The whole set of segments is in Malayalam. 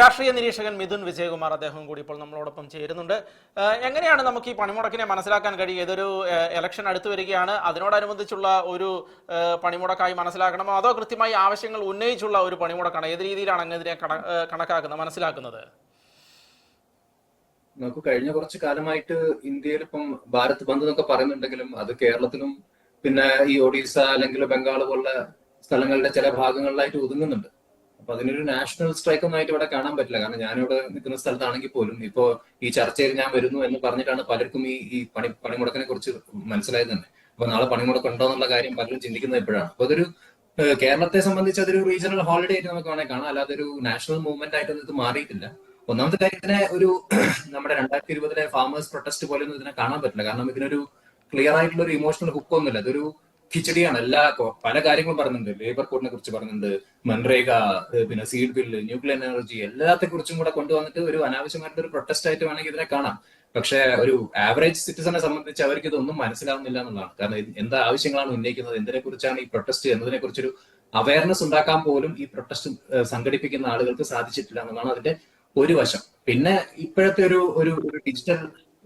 രാഷ്ട്രീയ നിരീക്ഷകൻ മിഥുൻ വിജയകുമാർ അദ്ദേഹം കൂടി ഇപ്പോൾ നമ്മളോടൊപ്പം ചേരുന്നുണ്ട്. എങ്ങനെയാണ് നമുക്ക് ഈ പണിമുടക്കിനെ മനസ്സിലാക്കാൻ കഴിയുക? ഏതൊരു ഇലക്ഷൻ അടുത്ത് വരികയാണ്. അതിനോടനുബന്ധിച്ചുള്ള ഒരു പണിമുടക്കായി മനസ്സിലാക്കണമോ അതോ കൃത്യമായി ആവശ്യങ്ങൾ ഉന്നയിച്ചുള്ള ഒരു പണിമുടക്കാണ്? ഏത് രീതിയിലാണ് അങ്ങനെ കണക്കാക്കുന്നത് മനസ്സിലാക്കുന്നത്? നമുക്ക് കഴിഞ്ഞ കുറച്ച് കാലമായിട്ട് ഇന്ത്യയിൽ ഇപ്പം ഭാരത് ബന്ദ് എന്നൊക്കെ പറയുന്നുണ്ടെങ്കിലും അത് കേരളത്തിലും പിന്നെ ഈ ഒഡീസ അല്ലെങ്കിൽ ബംഗാൾ പോലുള്ള സ്ഥലങ്ങളുടെ ചില ഭാഗങ്ങളിലായിട്ട് ഒതുങ്ങുന്നുണ്ട്. അപ്പൊ അതിനൊരു നാഷണൽ സ്ട്രൈക്ക് ഒന്നും ഇവിടെ കാണാൻ പറ്റില്ല. കാരണം ഞാനിവിടെ നിൽക്കുന്ന സ്ഥലത്താണെങ്കിൽ പോലും ഇപ്പോ ഈ ചർച്ചയിൽ ഞാൻ വരുന്നു എന്ന് പറഞ്ഞിട്ടാണ് പലർക്കും ഈ ഈ പണി പണിമുടക്കിനെ കുറിച്ച് മനസ്സിലായത് തന്നെ. അപ്പൊ നാളെ പണിമുടക്ക് ഉണ്ടോ എന്നുള്ള കാര്യം പലരും ചിന്തിക്കുന്നത് ഇപ്പോഴാണ്. അപ്പൊ അതൊരു കേരളത്തെ സംബന്ധിച്ച് അതൊരു റീജിയണൽ ഹോളിഡേ ആയിട്ട് നമുക്ക് വേണമെങ്കിൽ കാണാം. അല്ലാതെ ഒരു നാഷണൽ മൂവ്മെന്റ് ആയിട്ടൊന്നും ഇത് മാറിയിട്ടില്ല. ഒന്നാമത്തെ കാര്യത്തിന് ഒരു നമ്മുടെ രണ്ടായിരത്തി ഇരുപതിലെ ഫാമേഴ്സ് പ്രൊട്ടസ്റ്റ് പോലെ ഒന്നും ഇതിനെ കാണാൻ പറ്റില്ല. കാരണം ഇതിനൊരു ക്ലിയർ ആയിട്ടുള്ള ഒരു ഇമോഷണൽ ഹുക്ക് ഒന്നുമില്ല. അതൊരു കിച്ചടിയാണ് എല്ലാ പല കാര്യങ്ങളും പറയുന്നുണ്ട്. ലേബർ കോഡിനെ കുറിച്ച് പറയുന്നുണ്ട്. മൻറേഗ പിന്നെ സീഡ് ബില്ല് ന്യൂക്ലിയർ എനർജി എല്ലാത്തെ കുറിച്ചും കൂടെ കൊണ്ടുവന്നിട്ട് ഒരു അനാവശ്യമായിട്ടുള്ള ഒരു പ്രൊട്ടസ്റ്റ് ആയിട്ട് വേണമെങ്കിൽ ഇതിനെ കാണാം. പക്ഷെ ഒരു ആവറേജ് സിറ്റിസനെ സംബന്ധിച്ച് അവർക്ക് ഇതൊന്നും മനസ്സിലാവുന്നില്ല എന്നുള്ളതാണ്. കാരണം എന്താ ആവശ്യങ്ങളാണ് ഉന്നയിക്കുന്നത്? എന്തിനെ കുറിച്ചാണ് ഈ പ്രൊട്ടസ്റ്റ് എന്നതിനെ കുറിച്ചൊരു അവയർനെസ് ഉണ്ടാക്കാൻ പോലും ഈ പ്രൊട്ടസ്റ്റ് സംഘടിപ്പിക്കുന്ന ആളുകൾക്ക് സാധിച്ചിട്ടില്ല എന്നുള്ളതാണ് അതിന്റെ ഒരു വശം. പിന്നെ ഇപ്പോഴത്തെ ഒരു ഒരു ഡിജിറ്റൽ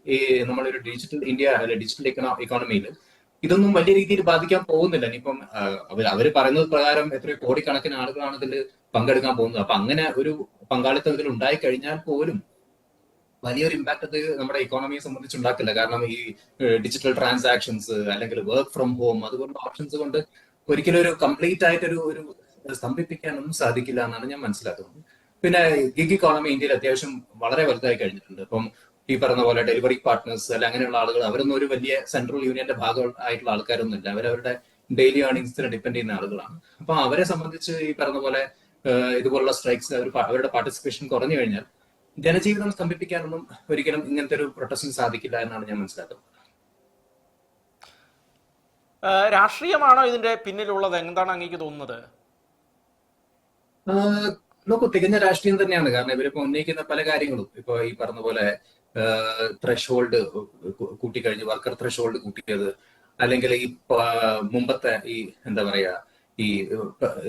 ഈ നമ്മളൊരു ഡിജിറ്റൽ ഇന്ത്യ അല്ലെ ഡിജിറ്റൽ ഇക്കണോ ഇക്കോണമിയിൽ ഇതൊന്നും വലിയ രീതിയിൽ ബാധിക്കാൻ പോകുന്നില്ല. ഇനിയിപ്പം അവർ അവർ പറയുന്നത് പ്രകാരം എത്രയോ കോടിക്കണക്കിന് ആളുകളാണ് ഇതിൽ പങ്കെടുക്കാൻ പോകുന്നത്. അപ്പൊ അങ്ങനെ ഒരു പങ്കാളിത്തം ഇതിൽ ഉണ്ടായി കഴിഞ്ഞാൽ പോലും വലിയൊരു ഇമ്പാക്ട് അത് നമ്മുടെ ഇക്കോണമിയെ സംബന്ധിച്ച് ഉണ്ടാക്കില്ല കാരണം ഈ ഡിജിറ്റൽ ട്രാൻസാക്ഷൻസ് അല്ലെങ്കിൽ വർക്ക് ഫ്രം ഹോം അതുപോലുള്ള ഓപ്ഷൻസ് കൊണ്ട് ഒരിക്കലും ഒരു കംപ്ലീറ്റ് ആയിട്ടൊരു ഒരു സ്തംഭിപ്പിക്കാനൊന്നും സാധിക്കില്ല എന്നാണ് ഞാൻ മനസ്സിലാക്കുന്നത്. പിന്നെ ഗിഗ് ഇക്കോണമി ഇന്ത്യയിൽ അത്യാവശ്യം വളരെ വലുതായി കഴിഞ്ഞിട്ടുണ്ട്. ഇപ്പം ഈ പറഞ്ഞ പോലെ ഡെലിവറി പാർട്ട്നേഴ്സ് അല്ല അങ്ങനെയുള്ള ആളുകൾ അവരൊന്നും ഒരു വലിയ സെൻട്രൽ യൂണിയന്റെ ഭാഗമായിട്ടുള്ള ആൾക്കാരൊന്നുമില്ല. അവരവരുടെ ഡെയിലി ഏർണിങ്സിനെ ഡിപ്പെൻഡ് ചെയ്യുന്ന ആളുകളാണ്. അപ്പൊ അവരെ സംബന്ധിച്ച് ഈ പറഞ്ഞ പോലെ ഇതുപോലുള്ള സ്ട്രൈക്സ് അവരുടെ പാർട്ടിസിപ്പേഷൻ കുറഞ്ഞു കഴിഞ്ഞാൽ ജനജീവിതം സ്തംഭിപ്പിക്കാനൊന്നും ഒരിക്കലും ഇങ്ങനത്തെ ഒരു പ്രൊട്ടസ്റ്റിന് സാധിക്കില്ല എന്നാണ് ഞാൻ മനസ്സിലാക്കുന്നത്. രാഷ്ട്രീയമാണോ ഇതിന്റെ പിന്നിലുള്ളത്? എന്താണ് അങ്ങേക്ക് തോന്നുന്നത്? നോക്കൂ തികഞ്ഞ രാഷ്ട്രീയം തന്നെയാണ്. കാരണം ഇവരിപ്പോ ഉന്നയിക്കുന്ന പല കാര്യങ്ങളും. ഇപ്പൊ ഈ പറഞ്ഞ പോലെ ത്രഷ് ഹോൾഡ് കൂട്ടിക്കഴിഞ്ഞ് വർക്കർ ത്രഷ് ഹോൾഡ് കൂട്ടിയത് അല്ലെങ്കിൽ ഈ മുമ്പത്തെ ഈ എന്താ പറയാ ഈ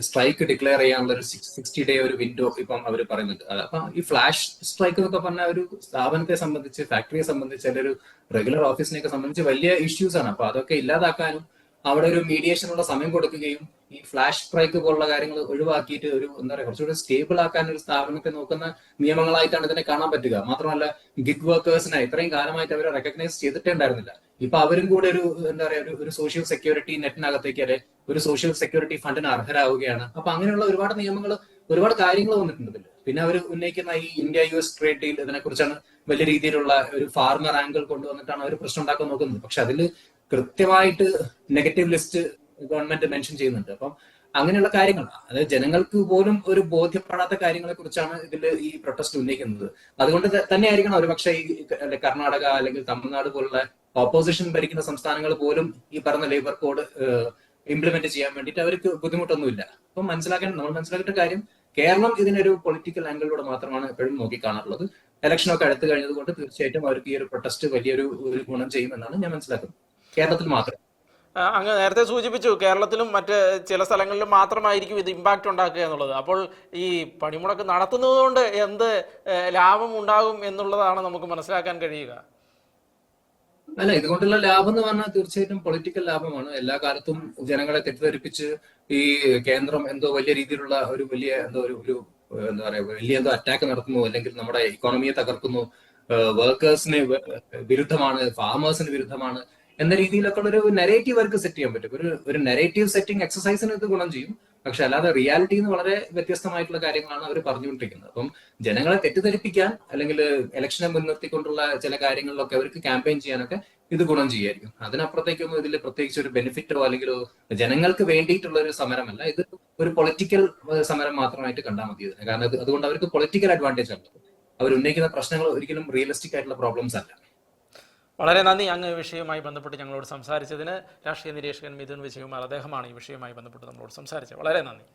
സ്ട്രൈക്ക് ഡിക്ലെയർ ചെയ്യാനുള്ള ഒരു സിക്സ്റ്റി ഡേ ഒരു വിൻഡോ ഇപ്പം അവർ പറയുന്നുണ്ട്. അപ്പൊ ഈ ഫ്ലാഷ് സ്ട്രൈക്ക് എന്നൊക്കെ പറഞ്ഞ ഒരു സ്ഥാപനത്തെ സംബന്ധിച്ച് ഫാക്ടറിയെ സംബന്ധിച്ച് അല്ലെങ്കിൽ ഒരു റെഗുലർ ഓഫീസിനെയൊക്കെ സംബന്ധിച്ച് വലിയ ഇഷ്യൂസ് ആണ്. അപ്പൊ അതൊക്കെ ഇല്ലാതാക്കാനും അവിടെ ഒരു മീഡിയേഷനുള്ള സമയം കൊടുക്കുകയും ഈ ഫ്ലാഷ് സ്ട്രൈക്ക് പോലുള്ള കാര്യങ്ങൾ ഒഴിവാക്കിയിട്ട് ഒരു എന്താ പറയുക കുറച്ചുകൂടി സ്റ്റേബിൾ ആക്കാൻ ഒരു സ്ഥാപനത്തെ നോക്കുന്ന നിയമങ്ങളായിട്ടാണ് ഇതിനെ കാണാൻ പറ്റുക. മാത്രമല്ല ഗിഗ് വർക്കേഴ്സിനെ ഇത്രയും കാലമായിട്ട് അവരെ റെക്കഗ്നൈസ് ചെയ്തിട്ടേ ഉണ്ടായിരുന്നില്ല ഇപ്പൊ അവരും കൂടെ ഒരു എന്താ പറയുക ഒരു ഒരു സോഷ്യൽ സെക്യൂരിറ്റി നെറ്റിനകത്തേക്ക് അല്ലെ ഒരു സോഷ്യൽ സെക്യൂരിറ്റി ഫണ്ടിന് അർഹരാവുകയാണ്. അപ്പൊ അങ്ങനെയുള്ള ഒരുപാട് നിയമങ്ങൾ ഒരുപാട് കാര്യങ്ങൾ വന്നിട്ടുണ്ട് പിന്നെ അവർ ഉന്നയിക്കുന്ന ഈ India U S trade deal ഇതിനെ കുറിച്ചാണ് വലിയ രീതിയിലുള്ള ഒരു ഫാർമർ ആംഗിൾ കൊണ്ടുവന്നിട്ടാണ് അവർ പ്രശ്നം ഉണ്ടാക്കാൻ നോക്കുന്നത്. പക്ഷെ അതിൽ കൃത്യമായിട്ട് നെഗറ്റീവ് ലിസ്റ്റ് ഗവൺമെന്റ് മെൻഷൻ ചെയ്യുന്നുണ്ട്. അപ്പം അങ്ങനെയുള്ള കാര്യങ്ങൾ അതായത് ജനങ്ങൾക്ക് പോലും ഒരു ബോധ്യപ്പെടാത്ത കാര്യങ്ങളെ കുറിച്ചാണ് ഇതിൽ ഈ പ്രൊട്ടസ്റ്റ് ഉന്നയിക്കുന്നത്. അതുകൊണ്ട് തന്നെയായിരിക്കണം ഒരുപക്ഷെ ഈ കർണാടക അല്ലെങ്കിൽ തമിഴ്നാട് പോലുള്ള ഓപ്പോസിഷൻ ഭരിക്കുന്ന സംസ്ഥാനങ്ങൾ പോലും ഈ പറഞ്ഞ ലേബർ കോഡ് ഇംപ്ലിമെന്റ് ചെയ്യാൻ വേണ്ടിയിട്ട് അവർക്ക് ബുദ്ധിമുട്ടൊന്നുമില്ല. അപ്പം മനസ്സിലാക്കേണ്ട നമ്മൾ മനസ്സിലാക്കേണ്ട കാര്യം കേരളം ഇതിനൊരു പൊളിറ്റിക്കൽ ആംഗിളിലൂടെ മാത്രമാണ് എപ്പോഴും നോക്കി കാണാറുള്ളത് ഇലക്ഷൻ ഒക്കെ അടുത്ത് കഴിഞ്ഞത് കൊണ്ട് തീർച്ചയായിട്ടും അവർക്ക് ഈ ഒരു പ്രൊട്ടസ്റ്റ് വലിയൊരു ഗുണം ചെയ്യുമെന്നാണ് ഞാൻ മനസ്സിലാക്കുന്നത്. കേരളത്തിൽ മാത്രം. അങ്ങ് നേരത്തെ സൂചിപ്പിച്ചു കേരളത്തിലും മറ്റ് ചില സ്ഥലങ്ങളിലും മാത്രമായിരിക്കും ഇത് ഇമ്പാക്റ്റ് ഉണ്ടാക്കുക എന്നുള്ളത്. അപ്പോൾ ഈ പണിമുടക്ക് നടത്തുന്നത് കൊണ്ട് എന്ത് ലാഭം ഉണ്ടാകും എന്നുള്ളതാണ് നമുക്ക് മനസ്സിലാക്കാൻ കഴിയുക. അല്ല ഇതുകൊണ്ടുള്ള ലാഭം എന്ന് പറഞ്ഞാൽ തീർച്ചയായിട്ടും പൊളിറ്റിക്കൽ ലാഭമാണ്. എല്ലാ കാലത്തും ജനങ്ങളെ തെറ്റിദ്ധരിപ്പിച്ച് ഈ കേന്ദ്രം എന്തോ വലിയ രീതിയിലുള്ള ഒരു വലിയ എന്തോ ഒരു ഒരു എന്താ പറയാ വലിയ എന്തോ അറ്റാക്ക് നടത്തുന്നു അല്ലെങ്കിൽ നമ്മുടെ ഇക്കോണമിയെ തകർക്കുന്നു. വർക്കേഴ്സിന് വിരുദ്ധമാണ് ഫാമേഴ്സിന് വിരുദ്ധമാണ്. എന്ന രീതിയിലൊക്കെ ഉള്ള ഒരു നെറേറ്റീവ് അവർക്ക് സെറ്റ് ചെയ്യാൻ പറ്റും. ഒരു ഒരു നെറേറ്റീവ് സെറ്റിംഗ് എക്സസൈസിന് ഇത് ഗുണം ചെയ്യും. പക്ഷെ അല്ലാതെ റിയാലിറ്റി എന്ന് വളരെ വ്യത്യസ്തമായിട്ടുള്ള കാര്യങ്ങളാണ് അവർ പറഞ്ഞുകൊണ്ടിരിക്കുന്നത്. അപ്പം ജനങ്ങളെ തെറ്റിദ്ധരിപ്പിക്കാൻ അല്ലെങ്കിൽ ഇലക്ഷനെ മുൻനിർത്തിക്കൊണ്ടുള്ള ചില കാര്യങ്ങളിലൊക്കെ അവർക്ക് ക്യാമ്പയിൻ ചെയ്യാനൊക്കെ ഇത് ഗുണം ചെയ്യായിരിക്കും അതിനപ്പുറത്തേക്കൊന്നും ഇതിൽ പ്രത്യേകിച്ച് ഒരു ബെനിഫിറ്റോ അല്ലെങ്കിൽ ജനങ്ങൾക്ക് വേണ്ടിയിട്ടുള്ള ഒരു സമരമല്ല. ഇത് ഒരു പൊളിറ്റിക്കൽ സമരം മാത്രമായിട്ട് കണ്ടാൽ മതി കാരണം അതുകൊണ്ട് അവർക്ക് പൊളിറ്റിക്കൽ അഡ്വാന്റേജ് ആണ്. അവർ ഉന്നയിക്കുന്ന പ്രശ്നങ്ങൾ ഒരിക്കലും റിയലിസ്റ്റിക് ആയിട്ടുള്ള പ്രോബ്ലംസ് അല്ല. വളരെ നന്ദി. അങ്ങ് വിഷയവുമായി ബന്ധപ്പെട്ട് ഞങ്ങളോട് സംസാരിച്ചതിന് രാഷ്ട്രീയ നിരീക്ഷകൻ മിഥുൻ വിജയകുമാർ അദ്ദേഹമാണ് ഈ വിഷയവുമായി ബന്ധപ്പെട്ട് നമ്മളോട് സംസാരിച്ചത്. വളരെ നന്ദി.